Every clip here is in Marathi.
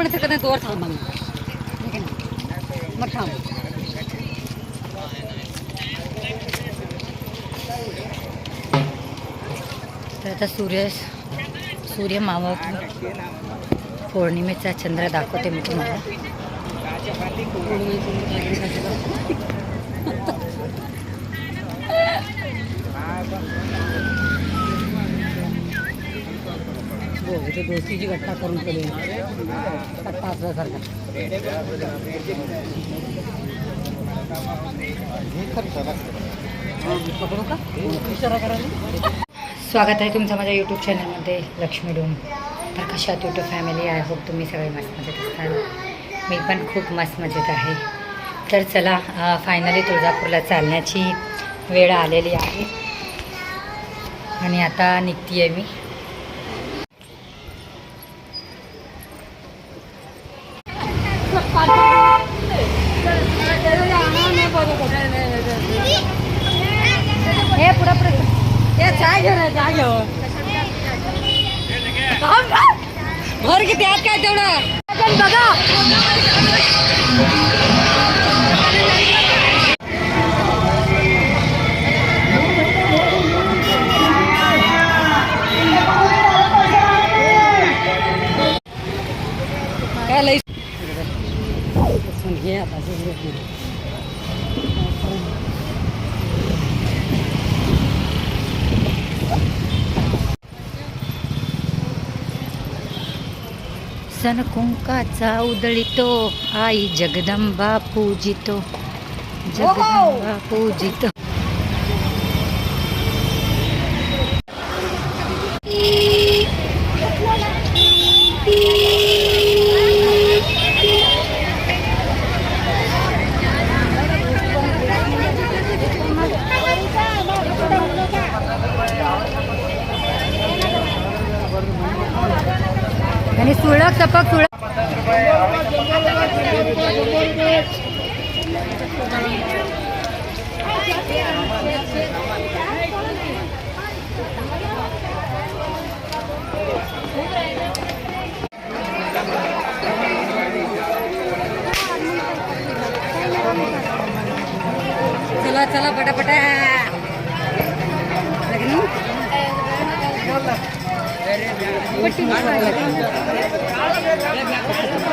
पण शकत नाही. तोवर थांब मग तर आता सूर्य सूर्य मावळ पौर्णिमेचा चंद्र दाखवते मी तुम्हाला. ते दोस्तीची घटना करून केली. कट्टा असल्यासारखा. स्वागत आहे तुमचं माझ्या यूट्यूब चॅनलमध्ये लक्ष्मी डोम. तर कशात यूट्यूब फॅमिली आय होप तुम्ही सगळे मस्त मजेत असाल मी पण खूप मस्त मजेत आहे. तर चला फायनली तुळजापूरला चालण्याची वेळ आलेली आहे. आणि आता निघती आहे मी. हे पुढं चाय घेऊन चाय घेऊन भर किती आत काय तेवढं? बघा. काय लई सन कुंकाचा उदळितो आई जगदंबा पूजितो जगदंबा पूजितो चला चला पटापटा लग्न पट्टी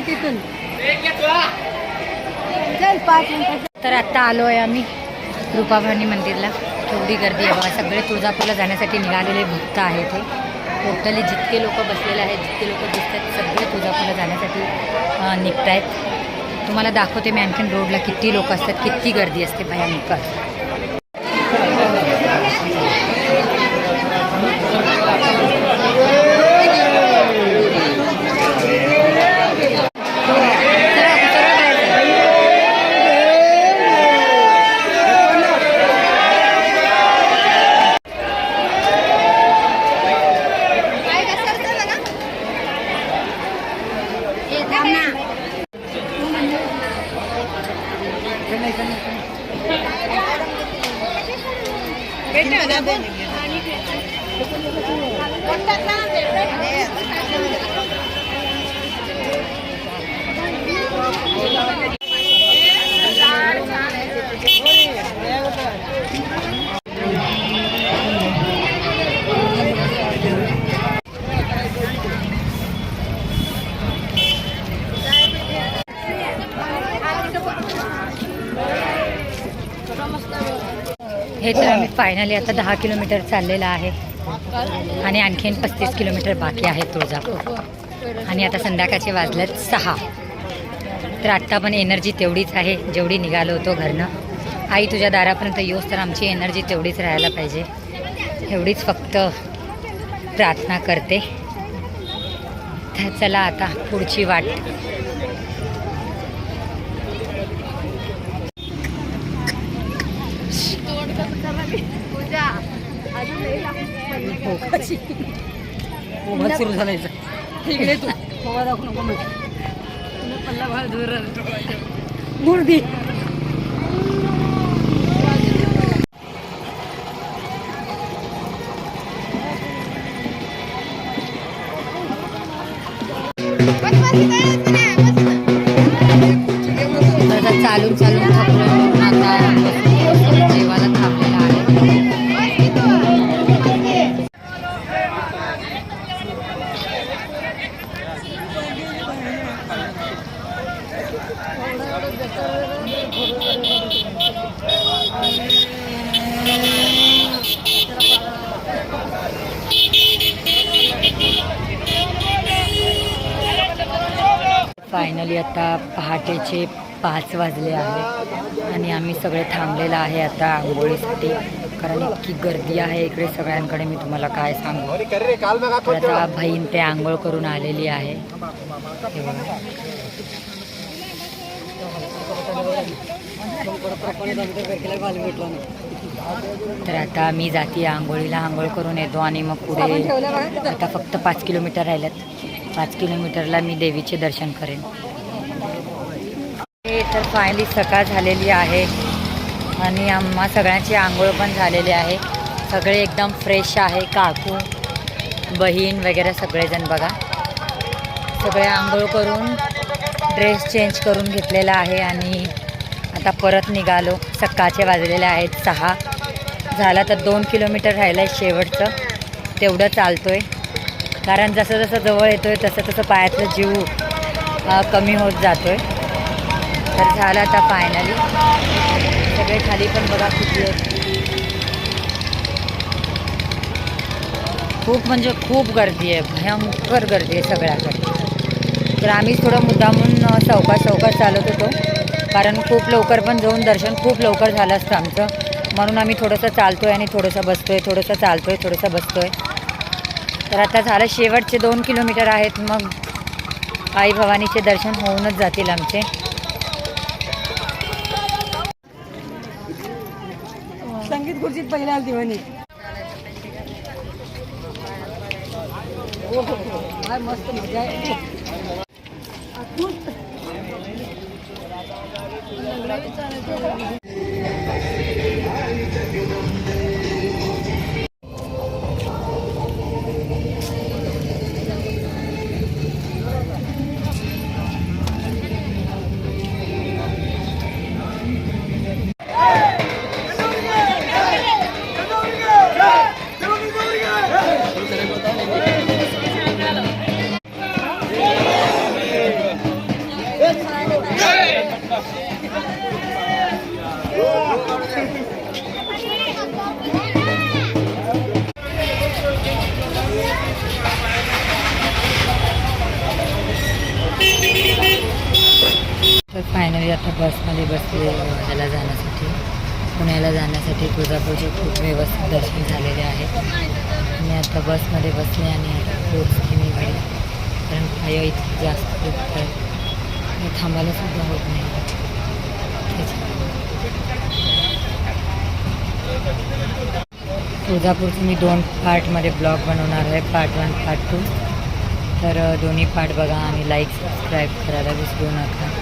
तिथून. तर आत्ता आलो आहे आम्ही रूपाभवानी मंदिरला. केवढी गर्दी आहे बघा. सगळे तुळजापूरला जाण्यासाठी निघालेले भक्त आहेत ते टोटली जितके लोक बसलेले आहेत जितके लोक दिसत आहेत सगळे तुळजापूरला जाण्यासाठी निघत आहेत तुम्हाला दाखवते मी आणखीन रोडला किती लोक असतात किती गर्दी असते भयानक పెట్టావు हे तर आम्ही फायनली आता दहा किलोमीटर चाललेलं आहे. आणि आणखीन पस्तीस किलोमीटर बाकी आहे तुळजापूर. आणि आता संध्याकाळचे वाजलेत सहा. तर आत्ता पण एनर्जी तेवढीच आहे जेवढी निघालो होतो घरनं. आई तुझ्या दारापर्यंत येऊस तर आमची एनर्जी तेवढीच राहायला पाहिजे. एवढीच फक्त प्रार्थना करते. तर चला आता पुढची वाट. सुरू झालायचं इकडे तू. पोहा दाखवू नको पल्ला बाहेर दूर मुर्दी फायनली आता पहाटेचे पाच वाजले आहेत आणि आम्ही सगळे थांबलेलं आहे आता आंघोळीसाठी. कारण इतकी गर्दी आहे इकडे सगळ्यांकडे मी तुम्हाला काय सांगू? तर आता बहीण ते आंघोळ करून आलेली आहे. हे. तर आता मी जाते आंघोळीला आंघोळ करून येतो आणि मग पुढे आता फक्त पाच किलोमीटर राहिल्यात. पाच किलोमीटरला मी देवीचे दर्शन करेन. हे तर फायनली सकाळ झालेली आहे. आणि आम्हा सगळ्यांची आंघोळ पण झालेली आहे. सगळे एकदम फ्रेश आहे. काकू बहीण वगैरे सगळेजण बघा. सगळे आंघोळ करून ड्रेस चेंज करून घेतलेला आहे आणि आता परत निघालो. सकाळचे वाजलेले आहेत सहा. झाला तर दोन किलोमीटर राहिलं आहे शेवटचं. तेवढं चालतो आहे कारण जसं जसं जवळ येतो आहे तसं तसं पायातलं जीव कमी होत जातो आहे तर झालं आता फायनली सगळे खाली पण बघा किती आहेत. खूप म्हणजे खूप गर्दी आहे भयंकर गर्दी आहे सगळ्याकडे. तर आम्ही थोडं मुद्दामून अ, सावकाश चालत होतो. कारण खूप लवकर पण जाऊन दर्शन खूप लवकर झालं असतं आमचं. म्हणून आम्ही थोडंसं चालतो आहे आणि थोडंसं बसतो आहे थोडंसं चालतो आहे थोडंसं बसतो आहे तर आता झालं शेवटचे दोन किलोमीटर आहेत मग आई भवानीचे दर्शन होऊनच जातील आमचे. संगीत गुरुजीत पहिल्या आलती मस्त मजा आहे. तर फायनली आता बसमध्ये बसले ह्याला जाण्यासाठी. पुण्याला जाण्यासाठी तुळजापूरचे खूप व्यवस्थित दर्शन झालेले आहे. मी आता बसमध्ये बसले आणि आता पोचते मी घरी. कारण पाय इतकी जास्त दुखतात आणि थांबायला सुद्धा होत नाही. तुळजापूरचे तुळजापूरचं मी दोन पार्टमध्ये ब्लॉग बनवणार आहे. पार्ट वन पार्ट टू तर दोन्ही पार्ट बघा आणि लाईक सबस्क्राईब करायला विसरू नका.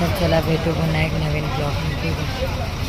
मग चला भेटू पुन्हा एक नवीन ब्लॉग